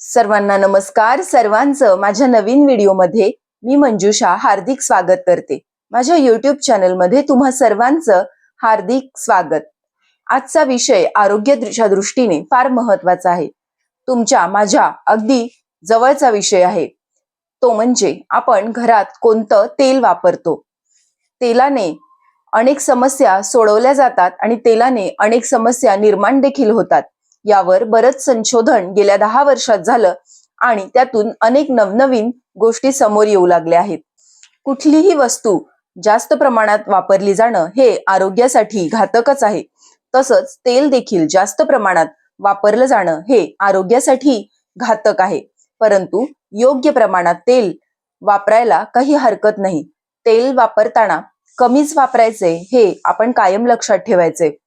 सर्वांना नमस्कार. सर्वांचं माझ्या नवीन व्हिडिओमध्ये मी मंजुषा हार्दिक स्वागत करते. माझ्या युट्यूब चॅनलमध्ये तुम्हा सर्वांचं हार्दिक स्वागत. आजचा विषय आरोग्याच्या दृष्टीने फार महत्त्वाचा आहे. तुमच्या माझ्या अगदी जवळचा विषय आहे. तो म्हणजे आपण घरात कोणतं तेल वापरतो? तेलाने अनेक समस्या सोडवल्या जातात आणि तेलाने अनेक समस्या निर्माण देखील होतात. यावर बरंच संशोधन गेल्या दहा वर्षात झालं आणि त्यातून अनेक नवनवीन गोष्टी समोर येऊ लागल्या आहेत. कुठलीही वस्तू जास्त प्रमाणात वापरली जाणं हे आरोग्यासाठी घातकच आहे. तसंच तेल देखील जास्त प्रमाणात वापरलं जाणं हे आरोग्यासाठी घातक आहे. परंतु योग्य प्रमाणात तेल वापरायला काही हरकत नाही. तेल वापरताना कमीच वापरायचे हे आपण कायम लक्षात ठेवायचे.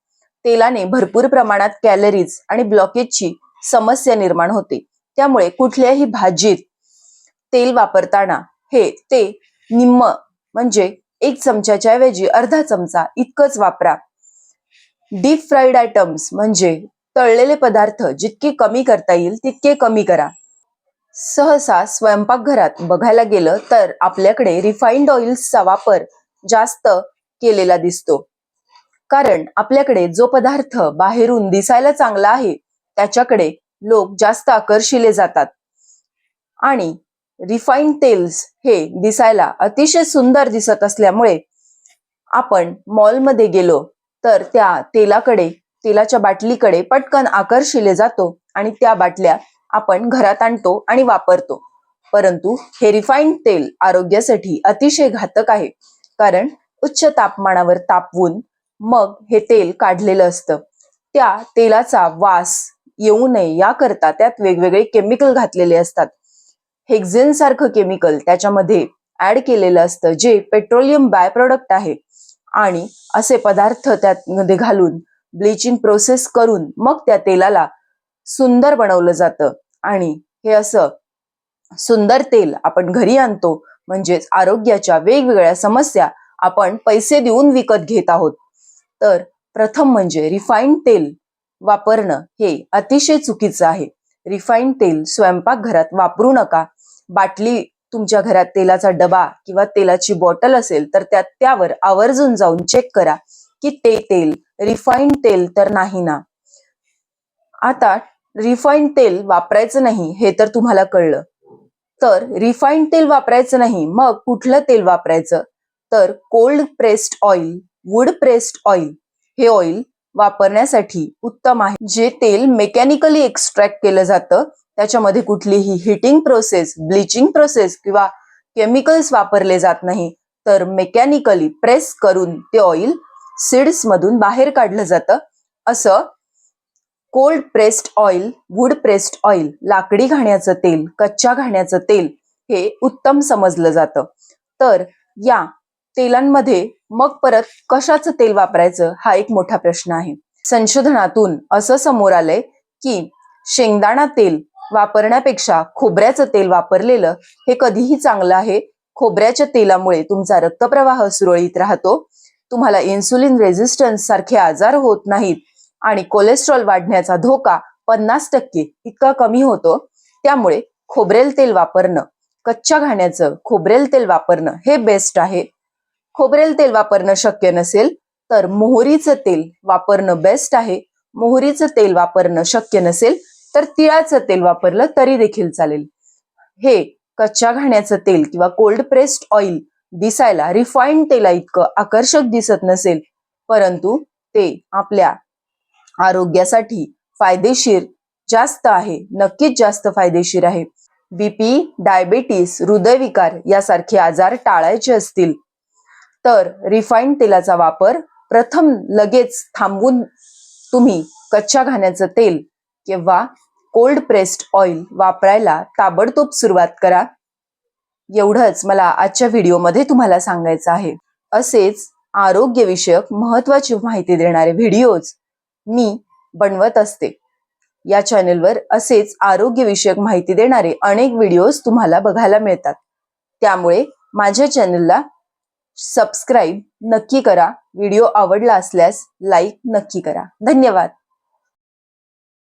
तेलाने भरपूर प्रमाणात कॅलरीज आणि ब्लॉकेजची समस्या निर्माण होते. त्यामुळे कुठल्याही भाजीत तेल वापरताना हे ते निम्म म्हणजे एक चमच्याच्या ऐवजी अर्धा चमचा इतकंच वापरा. डीप फ्राईड आयटम्स म्हणजे तळलेले पदार्थ जितके कमी करता येईल तितके कमी करा. सहसा स्वयंपाकघरात बघायला गेलं तर आपल्याकडे रिफाईंड ऑइल्सचा वापर जास्त केलेला दिसतो. कारण आपल्याकडे जो पदार्थ बाहेरून दिसायला चांगला आहे त्याच्याकडे लोक जास्त आकर्षिले जातात. आणि रिफाईंड तेल्स हे दिसायला अतिशय सुंदर दिसत असल्यामुळे आपण मॉलमध्ये गेलो तर त्या तेलाकडे तेलाच्या बाटलीकडे पटकन आकर्षिले जातो आणि त्या बाटल्या आपण घरात आणतो आणि वापरतो. परंतु हे रिफाईंड तेल आरोग्यासाठी अतिशय घातक आहे कारण उच्च तापमानावर तापवून मग हे तेल काढलेलं असतं. त्या तेलाचा वास येऊ नये याकरता त्यात वेगवेगळे केमिकल घातलेले असतात. हेक्झेन सारखं केमिकल त्याच्यामध्ये ऍड केलेलं असतं जे पेट्रोलियम बाय प्रोडक्ट आहे. आणि असे पदार्थ त्यामध्ये घालून ब्लिचिंग प्रोसेस करून मग त्या तेलाला सुंदर बनवलं जातं. आणि हे असं सुंदर तेल आपण घरी आणतो म्हणजेच आरोग्याच्या वेगवेगळ्या समस्या आपण पैसे देऊन विकत घेत आहोत. तर प्रथम म्हणजे रिफाईंड तेल वापरणं हे अतिशय चुकीचं आहे. रिफाईंड तेल स्वयंपाकघरात वापरू नका. बाटली तुमच्या घरात तेलाचा डबा किंवा तेलाची बॉटल असेल तर त्यात त्यावर आवर्जून जाऊन चेक करा की ते तेल रिफाईंड तेल तर नाही ना. आता रिफाईंड तेल वापरायचं नाही हे तर तुम्हाला कळलं. तर रिफाईंड तेल वापरायचं नाही मग कुठलं तेल वापरायचं? तर cold pressed oil wood pressed oil हे ऑइल वापरण्यासाठी उत्तम आहे. जे तेल मेकॅनिकली एक्स्ट्रॅक्ट केलं जातं त्याच्यामध्ये कुठलीही हिटिंग प्रोसेस ब्लिचिंग प्रोसेस किंवा केमिकल्स वापरले जात नाही. तर मेकॅनिकली प्रेस करून ते ऑइल सीड्स मधून बाहेर काढलं जातं. असं cold pressed oil wood pressed oil लाकडी घाण्याचं तेल कच्च्या घाण्याचं तेल हे उत्तम समजलं जातं. तर या तेलांमध्ये मग परत कशाचं तेल वापरायचं हा एक मोठा प्रश्न आहे. संशोधनातून असं समोर आलंय की शेंगदाणा तेल वापरण्यापेक्षा खोबऱ्याचं तेल वापरलेलं हे कधीही चांगलं आहे. खोबऱ्याच्या तेलामुळे तुमचा रक्तप्रवाह सुरळीत राहतो. तुम्हाला इन्सुलिन रेझिस्टन्स सारखे आजार होत नाहीत आणि कोलेस्ट्रॉल वाढण्याचा धोका पन्नास टक्के इतका कमी होतो. त्यामुळे खोबरेल तेल वापरणं कच्च्या घाण्याचं खोबरेल तेल वापरणं हे बेस्ट आहे. खोबरेल तेल वापरणं शक्य नसेल तर मोहरीचं तेल वापरणं बेस्ट आहे. मोहरीचं तेल वापरणं शक्य नसेल तर तिळाचं तेल वापरलं तरी देखील चालेल. हे कच्च्या घाण्याचं तेल किंवा कोल्ड प्रेस्ड ऑइल दिसायला रिफाईंड तेला इतकं आकर्षक दिसत नसेल परंतु ते आपल्या आरोग्यासाठी फायदेशीर जास्त आहे नक्कीच जास्त फायदेशीर आहे. बीपी डायबेटीस हृदयविकार यासारखे आजार टाळायचे असतील तर रिफाईंड तेलाचा वापर प्रथम लगेच थांबवून तुम्ही कच्च्या घाण्याचं तेल किंवा कोल्ड प्रेस्ड ऑइल वापरायला ताबडतोब सुरुवात करा. एवढंच मला आजच्या व्हिडिओमध्ये तुम्हाला सांगायचं आहे. असेच आरोग्यविषयक महत्वाची माहिती देणारे व्हिडिओज मी बनवत असते. या चॅनेलवर असेच आरोग्यविषयक माहिती देणारे अनेक व्हिडिओज तुम्हाला बघायला मिळतात. त्यामुळे माझ्या चॅनलला सबस्क्राईब नक्की करा. व्हिडिओ आवडला असल्यास लाईक नक्की करा. धन्यवाद.